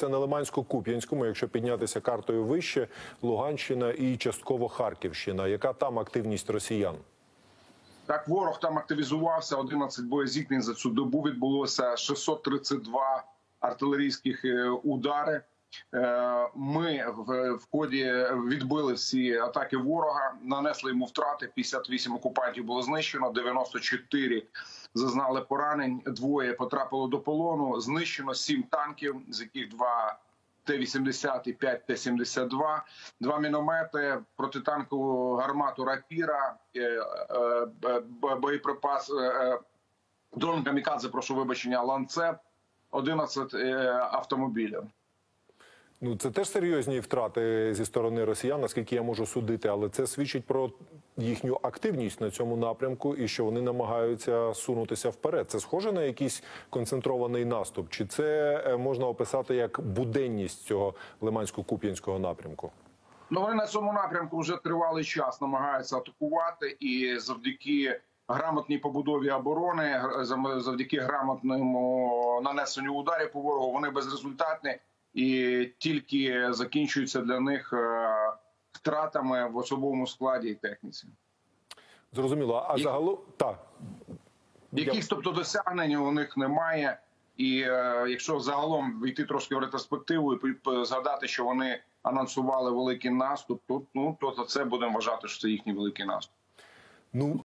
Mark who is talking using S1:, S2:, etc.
S1: На Лимансько-Куп'янському, якщо піднятися картою вище, Луганщина і частково Харківщина. Яка там активність росіян?
S2: Так, ворог там активізувався. 11 боєзіткнень за цю добу відбулося 632 артилерійських е, удари. Е, Ми в, ході відбили всі атаки ворога, нанесли йому втрати. 58 окупантів було знищено, 94 зазнали поранень. Двоє потрапило до полону. Знищено 7 танків, з яких два Т-80 і 5 Т-72, два міномети, протитанкову гармату «Рапіра», е, е, боєприпас, дрон «Камікадзе», прошу вибачення, «Ланцет», 11 е, автомобілів.
S1: Ну це теж серйозні втрати зі сторони росіян, наскільки я можу судити, але це свідчить про їхню активність на цьому напрямку і що вони намагаються сунутися вперед. Це схоже на якийсь концентрований наступ, чи це е, можна описати як буденність цього лимансько-куп'янського напрямку?
S2: Ну вони на цьому напрямку вже тривалий час намагаються атакувати, і завдяки грамотній побудові оборони, завдяки грамотному нанесенню ударів по ворогу, вони безрезультатні і тільки закінчуються для них е, втратами в особовому складі і техніці.
S1: Зрозуміло. А загалом так.
S2: Якихось тобто досягнень у них немає. І е, якщо загалом йти трошки в ретроспективу і згадати, що вони анонсували великий наступ, то ну то за це будемо вважати, що це їхній великий наступ.
S1: Ну